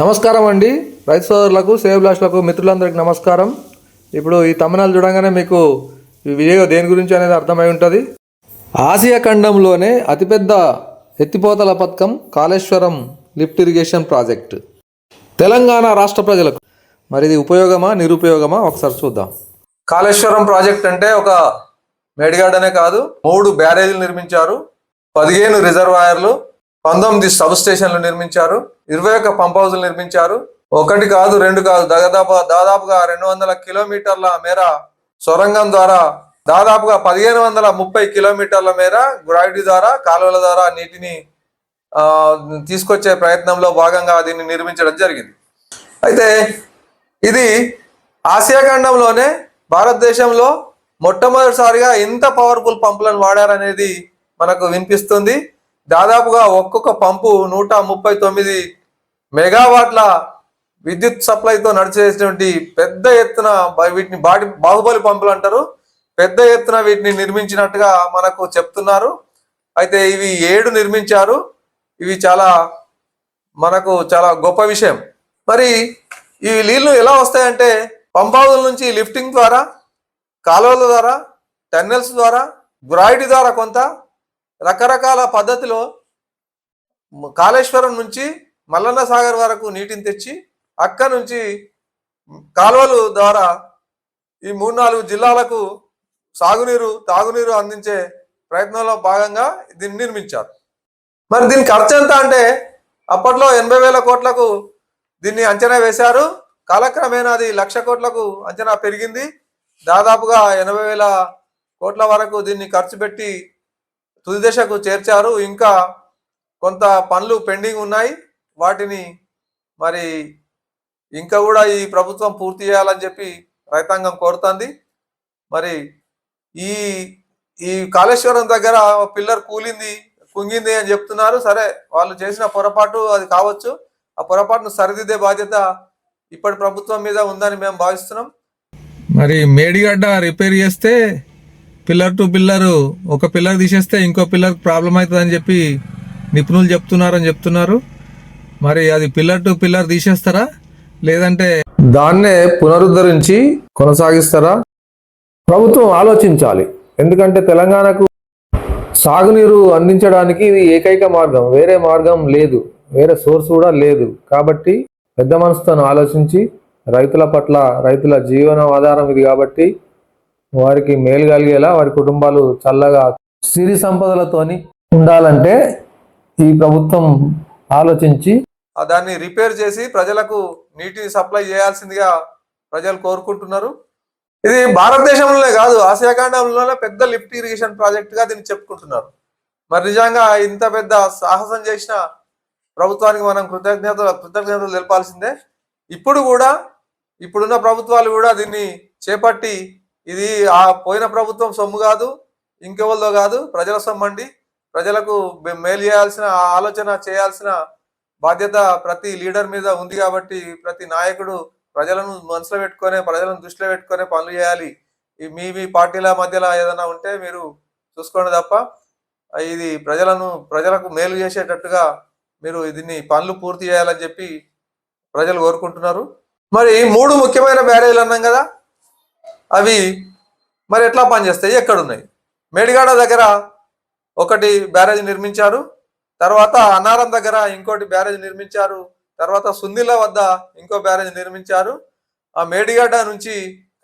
నమస్కారం అండి. రైతు సోదరులకు సేవలాస్లకు మిత్రులందరికీ నమస్కారం. ఇప్పుడు ఈ తమిళనాడు చూడంగానే మీకు ఈ వీడియో దేని గురించి అనేది అర్థమై ఉంటుంది. ఆసియా ఖండంలోనే అతిపెద్ద ఎత్తిపోతల పథకం Kaleshwaram lift irrigation project. Telangana రాష్ట్ర ప్రజలకు. మరి ఇది ఉపయోగమా నిరుపయోగమా? ఒకసారి చూద్దాం. కాళేశ్వరం ప్రాజెక్ట్ అంటే ఒక మేడిగాడనే కాదు మూడు బ్యారేజీలు నిర్మించారు పదిహేను రిజర్వాయర్లు పంతొమ్మిది సబ్ స్టేషన్లు నిర్మించారు ఇరవై ఒక్క పంప్ హౌస్లు నిర్మించారు. ఒకటి కాదు రెండు కాదు దాదాపు దాదాపుగా రెండు వందల కిలోమీటర్ల మేర సొరంగం ద్వారా దాదాపుగా పదిహేను వందల ముప్పై కిలోమీటర్ల మేర గ్రావిటీ ద్వారా కాలువల ద్వారా నీటిని తీసుకొచ్చే ప్రయత్నంలో భాగంగా దీన్ని నిర్మించడం జరిగింది. అయితే ఇది ఆసియా ఖండంలోనే భారతదేశంలో మొట్టమొదటిసారిగా ఎంత పవర్ఫుల్ పంపులను వాడారనేది మనకు వినిపిస్తుంది. దాదాపుగా ఒక్కొక్క పంపు నూట ముప్పై తొమ్మిది మెగావాట్ల విద్యుత్ సప్లైతో నడిచేటువంటి పెద్ద ఎత్తున వీటిని బాటి బాహుబలి పంపులు అంటారు. పెద్ద ఎత్తున వీటిని నిర్మించినట్టుగా మనకు చెప్తున్నారు. అయితే ఇవి ఏడు నిర్మించారు. ఇవి చాలా మనకు చాలా గొప్ప విషయం. మరి ఈ నీళ్ళు ఎలా వస్తాయంటే పంపావుల నుంచి లిఫ్టింగ్ ద్వారా కాలువల ద్వారా టన్నెల్స్ ద్వారా గ్రాయిడ్ ద్వారా కొంత రకరకాల పద్ధతిలో కాళేశ్వరం నుంచి మల్లన్న సాగర్ వరకు నీటిని తెచ్చి అక్క నుంచి కాలువలు ద్వారా ఈ మూడు నాలుగు జిల్లాలకు సాగునీరు తాగునీరు అందించే ప్రయత్నంలో భాగంగా దీన్ని నిర్మించారు. మరి దీని ఖర్చు ఎంత అంటే అప్పట్లో ఎనభై వేల కోట్లకు దీన్ని అంచనా వేశారు. కాలక్రమేణా అది లక్ష కోట్లకు అంచనా పెరిగింది. దాదాపుగా ఎనభై వేల కోట్ల వరకు దీన్ని ఖర్చు పెట్టి తుది దశకు చేర్చారు. ఇంకా కొంత పనులు పెండింగ్ ఉన్నాయి. వాటిని మరి ఇంకా కూడా ఈ ప్రభుత్వం పూర్తి చేయాలని చెప్పి రైతాంగం కోరుతుంది. మరి ఈ ఈ కాళేశ్వరం దగ్గర పిల్లర్ కూలింది కుంగింది అని చెప్తున్నారు. సరే వాళ్ళు చేసిన పొరపాటు అది కావచ్చు. ఆ పొరపాటును సరిదిద్దే బాధ్యత ఇప్పటి ప్రభుత్వం మీద ఉందని మేము భావిస్తున్నాం. మరి మేడిగడ్డ రిపేర్ చేస్తే పిల్లర్ టు పిల్లర్ ఒక పిల్లర్ తీసేస్తే ఇంకో పిల్లర్ ప్రాబ్లం అవుతుందని చెప్పి నిపుణులు చెప్తున్నారని చెప్తున్నారు. మరి అది పిల్లర్ టు పిల్లర్ తీసేస్తారా? లేదంటే దాన్నే పునరుద్ధరించి కొనసాగిస్తారా? ప్రభుత్వం ఆలోచించాలి. ఎందుకంటే తెలంగాణకు సాగునీరు అందించడానికి ఇది ఏకైక మార్గం. వేరే మార్గం లేదు. వేరే సోర్స్ కూడా లేదు. కాబట్టి పెద్ద మనసుతో ఆలోచించి రైతుల పట్ల రైతుల జీవన ఆధారం ఇది కాబట్టి వారికి మేలు కలిగేలా వారి కుటుంబాలు చల్లగా సిరి సంపదలతోని ఉండాలంటే ఈ ప్రభుత్వం ఆలోచించి దాన్ని రిపేర్ చేసి ప్రజలకు నీటిని సప్లై చేయాల్సిందిగా ప్రజలు కోరుకుంటున్నారు. ఇది భారతదేశంలోనే కాదు ఆసియా ఖండంలోనే పెద్ద లిఫ్ట్ ఇరిగేషన్ ప్రాజెక్టుగా దీన్ని చెప్పుకుంటున్నారు. మరి నిజంగా ఇంత పెద్ద సాహసం చేసిన ప్రభుత్వానికి మనం కృతజ్ఞతలు కృతజ్ఞతలు తెలపాల్సిందే. ఇప్పుడు కూడా ఇప్పుడున్న ప్రభుత్వాలు కూడా దీన్ని చేపట్టి ఇది ఆ పోయిన ప్రభుత్వం సొమ్ము కాదు ఇంకెవరిదో కాదు ప్రజల సొమ్ము అండి ప్రజలకు మేలు చేయాల్సిన ఆలోచన చేయాల్సిన బాధ్యత ప్రతి లీడర్ మీద ఉంది కాబట్టి ప్రతి నాయకుడు ప్రజలను మనసులో పెట్టుకొని ప్రజలను దృష్టిలో పెట్టుకొని పనులు చేయాలి. ఈ మీ మీ పార్టీల మధ్యలో ఏదైనా ఉంటే మీరు చూసుకోండి తప్ప ఇది ప్రజలను ప్రజలకు మేలు చేసేటట్టుగా మీరు దీన్ని పనులు పూర్తి చేయాలని చెప్పి ప్రజలు కోరుకుంటున్నారు. మరి మూడు ముఖ్యమైన బ్యారేజీలు అన్నాం కదా అవి మరి ఎట్లా పనిచేస్తాయి? ఎక్కడున్నాయి? మేడిగాడ దగ్గర ఒకటి బ్యారేజ్ నిర్మించారు. తర్వాత అన్నారం దగ్గర ఇంకోటి బ్యారేజ్ నిర్మించారు. తర్వాత సుందిల వద్ద ఇంకో బ్యారేజ్ నిర్మించారు. ఆ మేడిగడ్డ నుంచి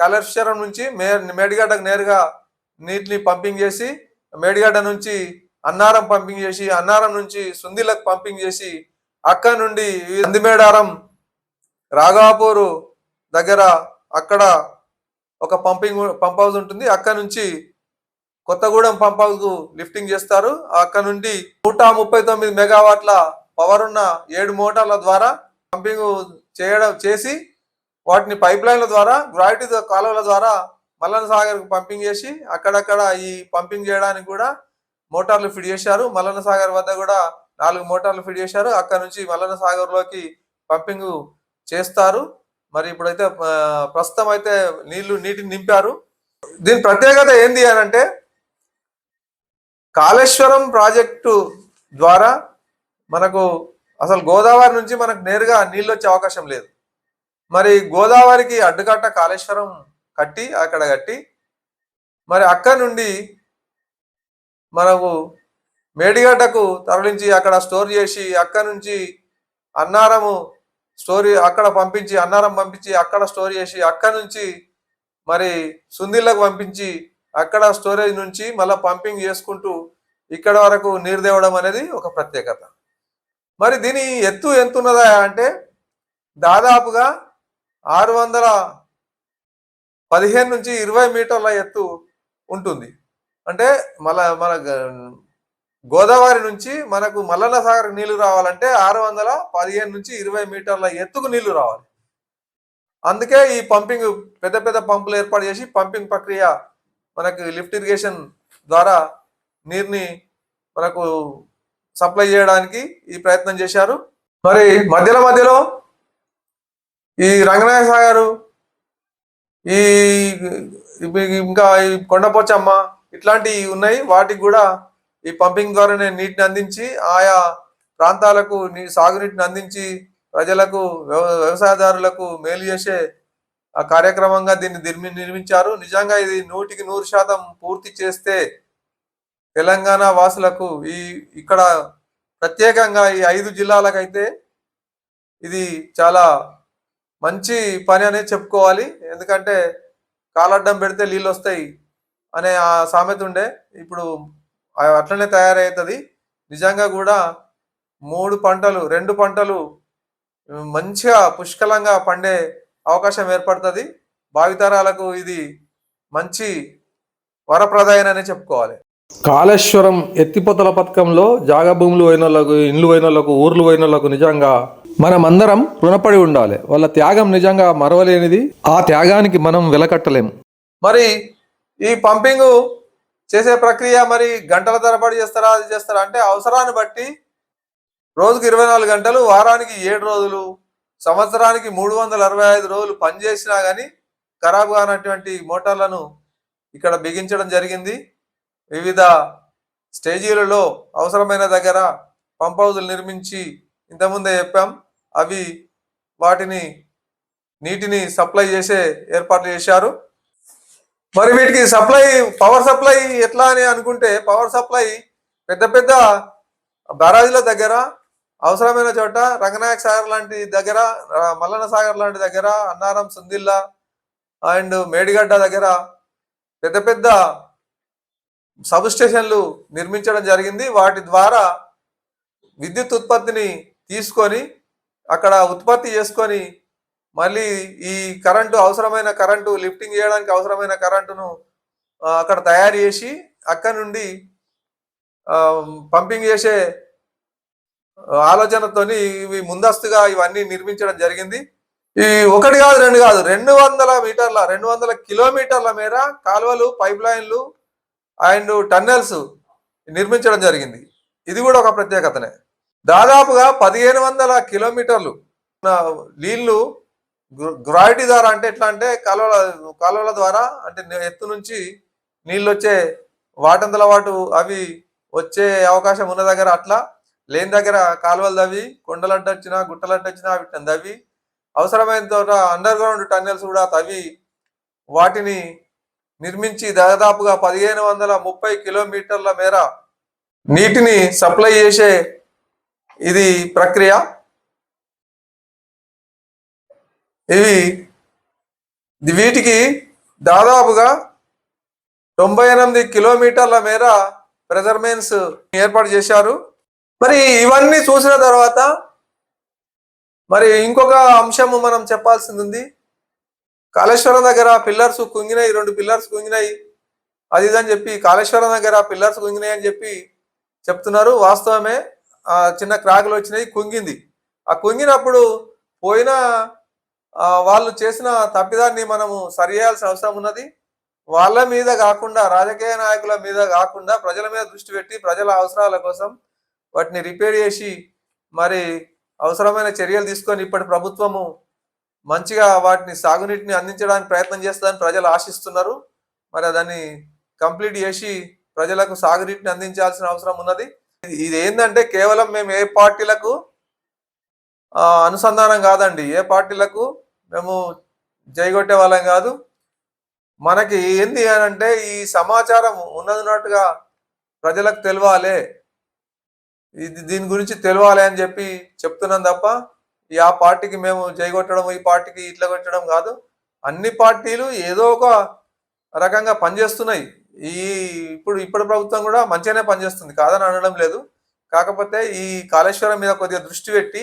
కాళేశ్వరం నుంచి మే మేడిగడ్డకు నేరుగా నీటిని పంపింగ్ చేసి మేడిగడ్డ నుంచి అన్నారం పంపింగ్ చేసి అన్నారం నుంచి సుందిలకు పంపింగ్ చేసి అక్కడ నుండి అందిమేడారం నందిమేడారం రాఘాపూరు దగ్గర అక్కడ ఒక పంపింగ్ పంప్ హౌస్ ఉంటుంది. అక్కడ నుంచి కొత్తగూడెం పంప్ హౌస్ లిఫ్టింగ్ చేస్తారు. అక్కడ నుండి నూట ముప్పై తొమ్మిది మెగావాట్ల పవర్ ఉన్న ఏడు మోటార్ల ద్వారా పంపింగ్ చేయడం చేసి వాటిని పైప్ లైన్ల ద్వారా గ్రావిటీ కాలువల ద్వారా మల్లన సాగర్కు పంపింగ్ చేసి అక్కడక్కడ ఈ పంపింగ్ చేయడానికి కూడా మోటార్లు ఫిట్ చేశారు. మల్లన సాగర్ వద్ద కూడా నాలుగు మోటార్లు ఫిట్ చేశారు. అక్కడ నుంచి మల్లన సాగర్లోకి పంపింగ్ చేస్తారు. మరి ఇప్పుడైతే ప్రస్తుతం అయితే నీళ్ళు నీటిని నింపారు. దీని ప్రత్యేకత ఏంది అని అంటే కాళేశ్వరం ప్రాజెక్టు ద్వారా మనకు అసలు గోదావరి నుంచి మనకు నేరుగా నీళ్ళు వచ్చే అవకాశం లేదు. మరి గోదావరికి అడ్డుకట్ట కాళేశ్వరం కట్టి అక్కడ కట్టి మరి అక్కడ నుండి మనకు మేడిగడ్డకు తరలించి అక్కడ స్టోర్ చేసి అక్కడ నుంచి అన్నారము స్టోర్ అక్కడ పంపించి అన్నారం పంపించి అక్కడ స్టోర్ చేసి అక్కడ నుంచి మరి సుందిళ్ళకు పంపించి అక్కడ స్టోరేజ్ నుంచి మళ్ళీ పంపింగ్ చేసుకుంటూ ఇక్కడ వరకు నీరు తేవడం అనేది ఒక ప్రత్యేకత. మరి దీని ఎత్తు ఎంత ఉన్నదా అంటే దాదాపుగా ఆరు వందల పదిహేను నుంచి ఇరవై మీటర్ల ఎత్తు ఉంటుంది. అంటే మళ్ళా మన గోదావరి నుంచి మనకు మల్లన్న సాగర్ నీళ్ళు రావాలంటే ఆరు వందల పదిహేను నుంచి ఇరవై మీటర్ల ఎత్తుకు నీళ్ళు రావాలి. అందుకే ఈ పంపింగ్ పెద్ద పెద్ద పంపులు ఏర్పాటు చేసి పంపింగ్ ప్రక్రియ మనకు లిఫ్ట్ ఇరిగేషన్ ద్వారా నీరుని మనకు సప్లై చేయడానికి ఈ ప్రయత్నం చేశారు. మరి మధ్యలో మధ్యలో ఈ రంగనాయ సాగరు ఈ ఇంకా ఈ కొండపోచమ్మ ఇట్లాంటివి ఉన్నాయి. వాటికి కూడా ఈ పంపింగ్ ద్వారానే నీటిని అందించి ఆయా ప్రాంతాలకు నీ సాగునీటిని అందించి ప్రజలకు వ్యవ- వ్యవసాయదారులకు మేలు చేసే కార్యక్రమంగా దీన్ని నిర్మి నిర్మించారు. నిజంగా ఇది నూటికి నూరు శాతం పూర్తి చేస్తే తెలంగాణ వాసులకు ఈ ఇక్కడ ప్రత్యేకంగా ఈ ఐదు జిల్లాలకైతే ఇది చాలా మంచి పని అనేది చెప్పుకోవాలి. ఎందుకంటే కాలడ్డం పెడితే నీళ్ళు వస్తాయి అనే ఆ సామెత ఉండే. ఇప్పుడు అట్లనే తయారవుతుంది. నిజంగా కూడా మూడు పంటలు రెండు పంటలు మంచిగా పుష్కలంగా పండే అవకాశం ఏర్పడుతుంది. భావితరాలకు ఇది మంచి వరప్రదాయననే చెప్పుకోవాలి. కాళేశ్వరం ఎత్తిపోతల పథకంలో జాగా భూములు పోయిన వాళ్ళకు ఇండ్లు పోయిన వాళ్ళకు ఊర్లు పోయిన వాళ్ళకు నిజంగా మనమందరం రుణపడి ఉండాలి. వాళ్ళ త్యాగం నిజంగా మరవలేనిది. ఆ త్యాగానికి మనం వెలకట్టలేం. మరి ఈ పంపింగ్ చేసే ప్రక్రియ మరి గంటల తరబడి చేస్తారా అది చేస్తారా? అంటే అవసరాన్ని బట్టి రోజుకి ఇరవై నాలుగు గంటలు వారానికి ఏడు రోజులు సంవత్సరానికి మూడు వందల అరవై ఐదు రోజులు పనిచేసినా కానీ ఖరాబ్ కానటువంటి మోటార్లను ఇక్కడ బిగించడం జరిగింది. వివిధ స్టేజీలలో అవసరమైన దగ్గర పంప్ హౌజులు నిర్మించి ఇంతకుముందే చెప్పాం. అవి వాటిని నీటిని సప్లై చేసే ఏర్పాట్లు చేశారు. మరి వీటికి సప్లై పవర్ సప్లై ఎట్లా అని అనుకుంటే పవర్ సప్లై పెద్ద పెద్ద బ్యారాజీల దగ్గర అవసరమైన చోట రంగనాయక్ సాగర్ లాంటి దగ్గర ఆ, మల్లన్న సాగర్ లాంటి దగ్గర అన్నారం సుందిల్లా అండ్ మేడిగడ్డ దగ్గర పెద్ద పెద్ద సబ్ స్టేషన్లు నిర్మించడం జరిగింది. వాటి ద్వారా విద్యుత్ ఉత్పత్తిని తీసుకొని అక్కడ ఉత్పత్తి చేసుకొని మళ్ళీ ఈ కరెంటు అవసరమైన కరెంటు లిఫ్టింగ్ చేయడానికి అవసరమైన కరెంటును అక్కడ తయారు చేసి అక్కడ నుండి పంపింగ్ చేసే ఆలోచనతోని ఇవి ముందస్తుగా ఇవన్నీ నిర్మించడం జరిగింది. ఈ ఒకటి కాదు రెండు కాదు రెండు వందల మీటర్ల రెండు వందల కిలోమీటర్ల మేర కాలువలు పైప్ లైన్లు అండ్ టన్నెల్స్ నిర్మించడం జరిగింది. ఇది కూడా ఒక ప్రత్యేకతనే. దాదాపుగా పదిహేను వందల కిలోమీటర్లు నీళ్ళు గ్రావిటీ ద్వారా అంటే ఎట్లా అంటే కాలువల కాలువల ద్వారా అంటే ఎత్తు నుంచి నీళ్ళు వచ్చే వాటంతల వాటు అవి వచ్చే అవకాశం ఉన్న దగ్గర అట్లా లేని దగ్గర కాలువలు తవ్వి కొండలు అడ్డొచ్చినా గుట్టలు అడ్డొచ్చినా వీటిని తవ్వి అవసరమైన తోట అండర్ గ్రౌండ్ టన్నెల్స్ కూడా తవ్వి వాటిని నిర్మించి దాదాపుగా పదిహేను వందల ముప్పై కిలోమీటర్ల మేర నీటిని సప్లై చేసే ఇది ప్రక్రియ. ఇవి వీటికి దాదాపుగా తొంభై ఎనిమిది కిలోమీటర్ల మేర ప్రెజర్మెంట్స్ ఏర్పాటు చేశారు. మరి ఇవన్నీ చూసిన తర్వాత మరి ఇంకొక అంశము మనం చెప్పాల్సింది ఉంది. కాళేశ్వరం దగ్గర పిల్లర్స్ కుంగినాయి రెండు పిల్లర్స్ కుంగినాయి. అది ఇదని చెప్పి కాళేశ్వరం దగ్గర పిల్లర్స్ కుంగినాయి అని చెప్పి చెప్తున్నారు. వాస్తవమే ఆ చిన్న క్రాకులు వచ్చినాయి కుంగింది. ఆ కుంగినప్పుడు పోయిన వాళ్ళు చేసిన తప్పిదాన్ని మనము సరి చేయాల్సిన అవసరం ఉన్నది. వాళ్ళ మీద కాకుండా రాజకీయ నాయకుల మీద కాకుండా ప్రజల మీద దృష్టి పెట్టి ప్రజల అవసరాల కోసం వాటిని రిపేర్ చేసి మరి అవసరమైన చర్యలు తీసుకొని ఇప్పటి ప్రభుత్వము మంచిగా వాటిని సాగునీటిని అందించడానికి ప్రయత్నం చేస్తుందని ప్రజలు ఆశిస్తున్నారు. మరి దాన్ని కంప్లీట్ చేసి ప్రజలకు సాగునీటిని అందించాల్సిన అవసరం ఉన్నది. ఇది ఏంటంటే కేవలం మేము ఏ పార్టీలకు అనుసంధానం కాదండి. ఏ పార్టీలకు మేము జైగొట్టే వాళ్ళం కాదు. మనకి ఏంది అని అంటే ఈ సమాచారం ఉన్నదిన్నట్టుగా ప్రజలకు తెలియాలి. ఇది దీని గురించి తెలవాలి అని చెప్పి చెప్తున్నాం తప్ప ఈ ఆ పార్టీకి మేము జైగొట్టడం ఈ పార్టీకి ఇట్లా కొట్టడం కాదు. అన్ని పార్టీలు ఏదో ఒక రకంగా పనిచేస్తున్నాయి. ఈ ఇప్పుడు ఇప్పుడు ప్రభుత్వం కూడా మంచిగానే పనిచేస్తుంది. కాదని అనడం లేదు. కాకపోతే ఈ కాళేశ్వరం మీద కొద్దిగా దృష్టి పెట్టి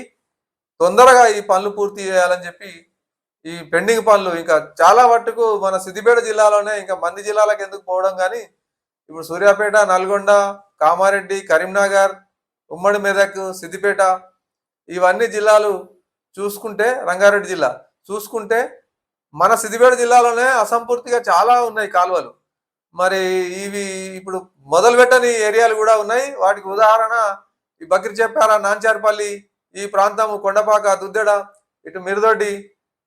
తొందరగా ఈ పనులు పూర్తి చేయాలని చెప్పి ఈ పెండింగ్ పనులు ఇంకా చాలా మట్టుకు మన సిద్దిపేట జిల్లాలోనే ఇంకా మంది జిల్లాలకు ఎందుకు పోవడం కానీ ఇప్పుడు సూర్యాపేట నల్గొండ కామారెడ్డి కరీంనగర్ ఉమ్మడి మెదక్ సిద్దిపేట ఇవన్నీ జిల్లాలు చూసుకుంటే రంగారెడ్డి జిల్లా చూసుకుంటే మన సిద్దిపేట జిల్లాలోనే అసంపూర్తిగా చాలా ఉన్నాయి కాలువలు. మరి ఇవి ఇప్పుడు మొదలు పెట్టని ఏరియాలు కూడా ఉన్నాయి. వాటికి ఉదాహరణ ఈ బక్రి చెప్పారా నాంచార్పల్లి ఈ ప్రాంతం కొండపాక దుద్దెడ ఇటు మిరుదొడ్డి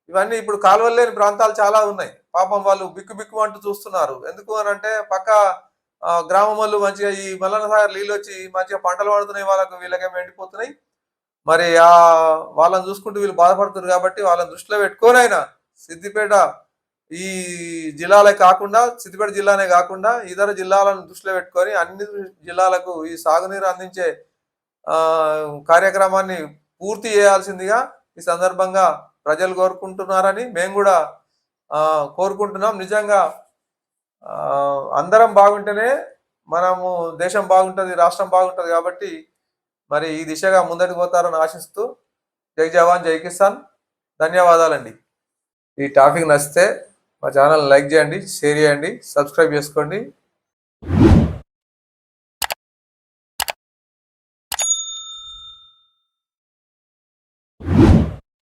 ఇవన్నీ ఇప్పుడు కాలువలు లేని ప్రాంతాలు చాలా ఉన్నాయి. పాపం వాళ్ళు బిక్కు బిక్కు అంటూ చూస్తున్నారు. ఎందుకు అని అంటే పక్క గ్రామములు మంచిగా ఈ మల్లన్న సాగర్ నీళ్ళు వచ్చి మంచిగా పంటలు పడుతున్నాయి వాళ్ళకు వీళ్ళకేమో ఎండిపోతున్నాయి. మరి ఆ వాళ్ళని చూసుకుంటూ వీళ్ళు బాధపడుతున్నారు కాబట్టి వాళ్ళని దృష్టిలో పెట్టుకొని అయినా సిద్దిపేట ఈ జిల్లాలే కాకుండా సిద్దిపేట జిల్లానే కాకుండా ఇతర జిల్లాలను దృష్టిలో పెట్టుకొని అన్ని జిల్లాలకు ఈ సాగునీరు అందించే కార్యక్రమాన్ని పూర్తి చేయాల్సిందిగా ఈ సందర్భంగా ప్రజలు కోరుకుంటున్నారని మేము కూడా కోరుకుంటున్నాం. నిజంగా అందరం బాగుంటేనే మనము దేశం బాగుంటుంది రాష్ట్రం బాగుంటుంది కాబట్టి మరి ఈ దిశగా ముందటికి పోతారని ఆశిస్తూ జై జవాన్ జై కిసాన్. ధన్యవాదాలండి. ఈ టాపిక్ నచ్చితే మా ఛానల్ లైక్ చేయండి షేర్ చేయండి సబ్స్క్రైబ్ చేసుకోండి.